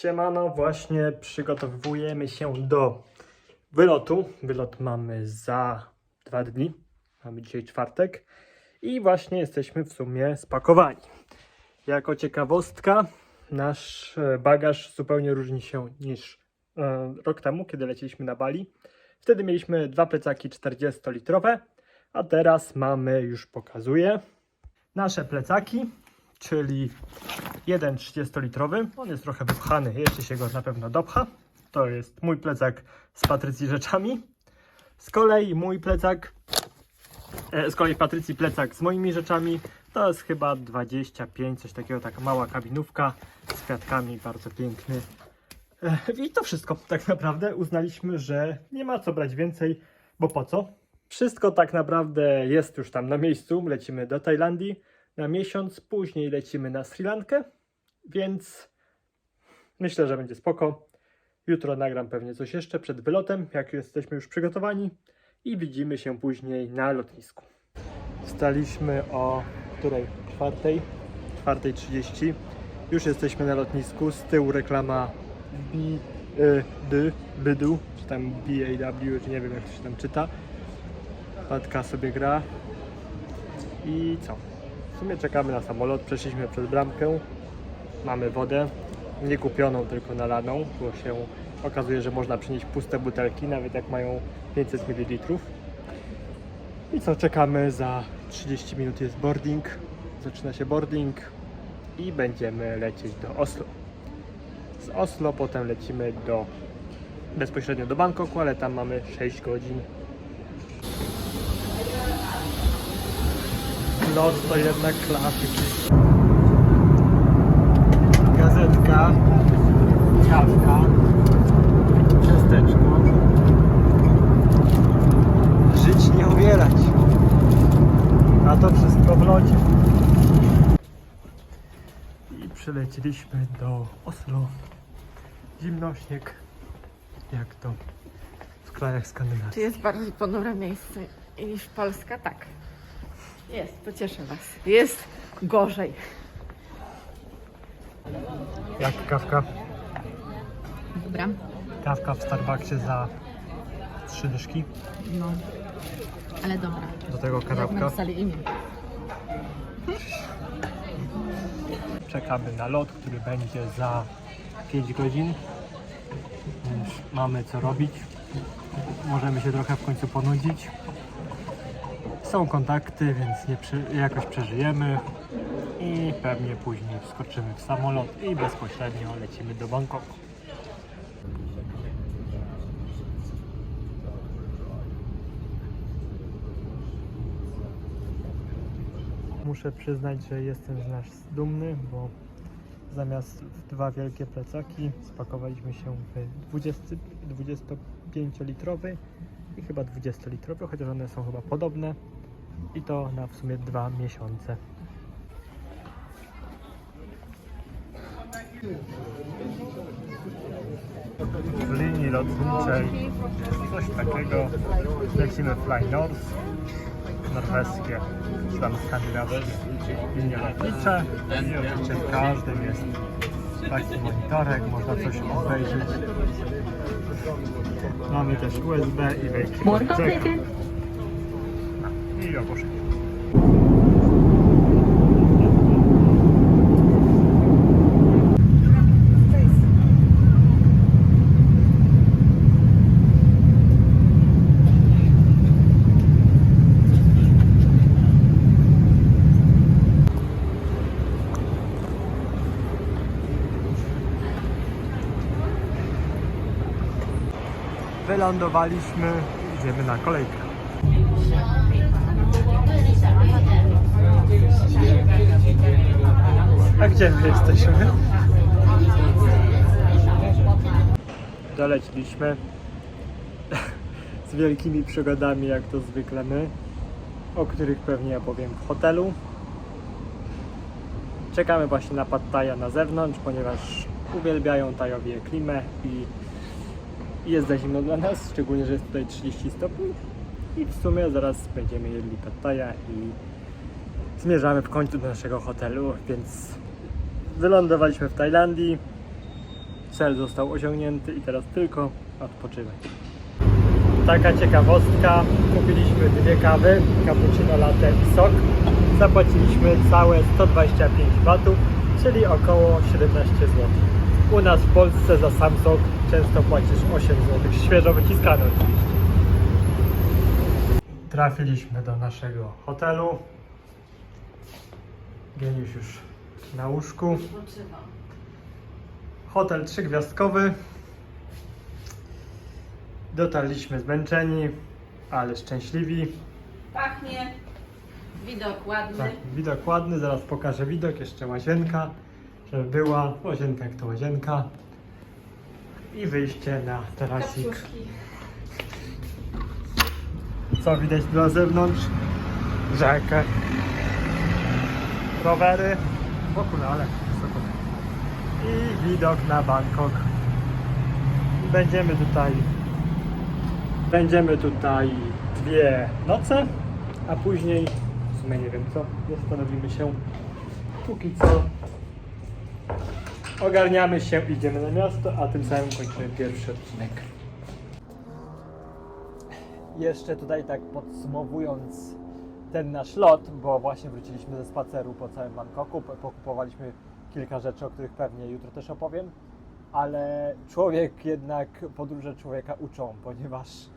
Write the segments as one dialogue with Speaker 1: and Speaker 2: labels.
Speaker 1: Siemano, właśnie przygotowujemy się do wylotu. Wylot mamy za dwa dni. Mamy dzisiaj czwartek i właśnie jesteśmy w sumie spakowani. Jako ciekawostka, nasz e, bagaż zupełnie różni się niż e, rok temu, kiedy leciliśmy na Bali. Wtedy mieliśmy dwa plecaki 40-litrowe, a teraz mamy, już pokazuję, nasze plecaki, czyli jeden 30-litrowy. On jest trochę wypchany, jeszcze się go na pewno dopcha. To jest mój plecak z Patrycji rzeczami. Z kolei mój plecak, e, z kolei Patrycji plecak z moimi rzeczami. To jest chyba 25, coś takiego, taka mała kabinówka z kwiatkami, bardzo piękny. E, I to wszystko tak naprawdę. Uznaliśmy, że nie ma co brać więcej, bo po co? Wszystko tak naprawdę jest już tam na miejscu. Lecimy do Tajlandii na miesiąc, później lecimy na Sri Lankę, więc myślę, że będzie spoko. Jutro nagram pewnie coś jeszcze przed wylotem, jak jesteśmy już przygotowani i widzimy się później na lotnisku. Wstaliśmy o której? Czwartej? Czwartej trzydzieści. Już jesteśmy na lotnisku. Z tyłu reklama B, y, D, Bydu, czy tam BAW, czy nie wiem jak to się tam czyta. Patka sobie gra. I co? Sumie czekamy na samolot, przeszliśmy przez bramkę, mamy wodę, nie kupioną, tylko nalaną, bo się okazuje, że można przynieść puste butelki, nawet jak mają 500 ml. I co, czekamy za 30 minut. Jest boarding, zaczyna się boarding i będziemy lecieć do Oslo. Z Oslo potem lecimy do bezpośrednio do Bangkoku, ale tam mamy 6 godzin Lot to jednak klasyk. Gazetka, kawka, ciasteczko. Żyć nie umierać. A to wszystko w locie. I przylecieliśmy do Oslo. Zimno, śnieg. Jak to w krajach skandynawskich.
Speaker 2: Czy jest bardziej ponure miejsce niż Polska? Tak. Jest, pocieszę Was. Jest gorzej.
Speaker 1: Jak kawka?
Speaker 2: Dobra.
Speaker 1: Kawka w Starbucksie za trzy dyszki.
Speaker 2: No, ale dobra.
Speaker 1: Do tego kanapka.
Speaker 2: napisali imię.
Speaker 1: Czekamy na lot, który będzie za 5 godzin. Więc mamy co robić. Możemy się trochę w końcu ponudzić. Są kontakty, więc nie jakoś przeżyjemy. I pewnie później wskoczymy w samolot i bezpośrednio lecimy do Bangkoku. Muszę przyznać, że jestem z nas dumny, bo zamiast w dwa wielkie plecaki spakowaliśmy się w 20, 25-litrowy i chyba 20-litrowy, chociaż one są chyba podobne i to na w sumie dwa miesiące. W linii lotniczej coś takiego. Lecimy Fly North. Norweskie czy tam skandynawskie linie lotnicze. I oczywiście w każdym jest taki monitorek, można coś obejrzeć. Mamy też USB i wejście i ogłoszenie. Wylądowaliśmy, idziemy na kolejkę. Gdzie my jesteśmy? Doleciliśmy z wielkimi przygodami, jak to zwykle my, o których pewnie opowiem w hotelu. Czekamy właśnie na Pattaja na zewnątrz, ponieważ uwielbiają Tajowie klimę i jest za zimno dla nas, szczególnie, że jest tutaj 30 stopni. I w sumie zaraz będziemy jedli pattaja i zmierzamy w końcu do naszego hotelu, więc wylądowaliśmy w Tajlandii. Cel został osiągnięty i teraz tylko odpoczywać. Taka ciekawostka, kupiliśmy dwie kawy, cappuccino latte i sok. Zapłaciliśmy całe 125 batów, czyli około 17 zł. U nas w Polsce za sam sok często płacisz 8 zł, świeżo wyciskany oczywiście. Trafiliśmy do naszego hotelu. Geniusz już na łóżku. Hotel trzygwiazdkowy. Dotarliśmy zmęczeni, ale szczęśliwi.
Speaker 2: Pachnie. Widok ładny.
Speaker 1: Tak, widok ładny, zaraz pokażę widok, jeszcze łazienka, żeby była, łazienka jak to łazienka. I wyjście na tarasik.
Speaker 2: Kaczuszki.
Speaker 1: Co widać na zewnątrz? Rzekę. Rowery. W ogóle, ale wysoko. I widok na Bangkok. Będziemy tutaj. Będziemy tutaj dwie noce, a później w sumie nie wiem co, zastanowimy się. Póki co ogarniamy się, idziemy na miasto, a tym samym kończymy pierwszy odcinek. Jeszcze tutaj tak podsumowując ten nasz lot, bo właśnie wróciliśmy ze spaceru po całym Bangkoku, po- pokupowaliśmy kilka rzeczy, o których pewnie jutro też opowiem, ale człowiek jednak, podróże człowieka uczą, ponieważ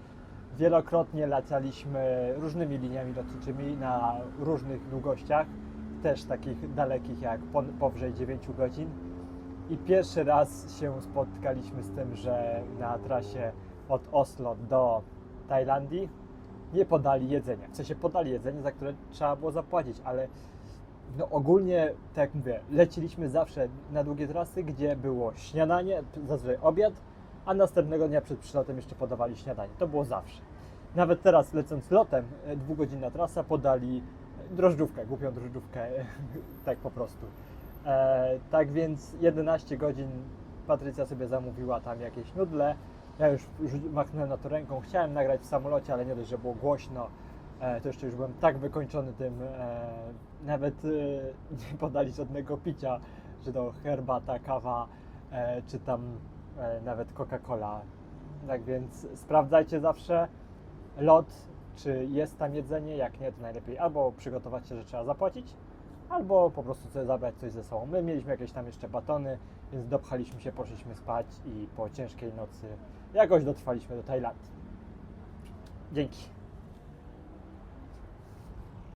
Speaker 1: wielokrotnie lataliśmy różnymi liniami lotniczymi na różnych długościach, też takich dalekich jak powyżej 9 godzin. I pierwszy raz się spotkaliśmy z tym, że na trasie od Oslo do Tajlandii nie podali jedzenia. W sensie podali jedzenie, za które trzeba było zapłacić, ale no ogólnie, tak jak mówię, leciliśmy zawsze na długie trasy, gdzie było śniadanie, zazwyczaj obiad, a następnego dnia przed przylotem jeszcze podawali śniadanie. To było zawsze. Nawet teraz lecąc lotem, e, dwugodzinna trasa, podali drożdżówkę, głupią drożdżówkę, tak po prostu. E, tak więc 11 godzin Patrycja sobie zamówiła tam jakieś nudle. Ja już, machnąłem na to ręką, chciałem nagrać w samolocie, ale nie dość, że było głośno, e, to jeszcze już byłem tak wykończony tym, e, nawet e, nie podali żadnego picia, że to herbata, kawa, czy tam nawet Coca-Cola. Tak więc sprawdzajcie zawsze lot, czy jest tam jedzenie, jak nie, to najlepiej albo przygotować się, że trzeba zapłacić, albo po prostu sobie zabrać coś ze sobą. My mieliśmy jakieś tam jeszcze batony, więc dopchaliśmy się, poszliśmy spać i po ciężkiej nocy jakoś dotrwaliśmy do Tajlandii. Dzięki.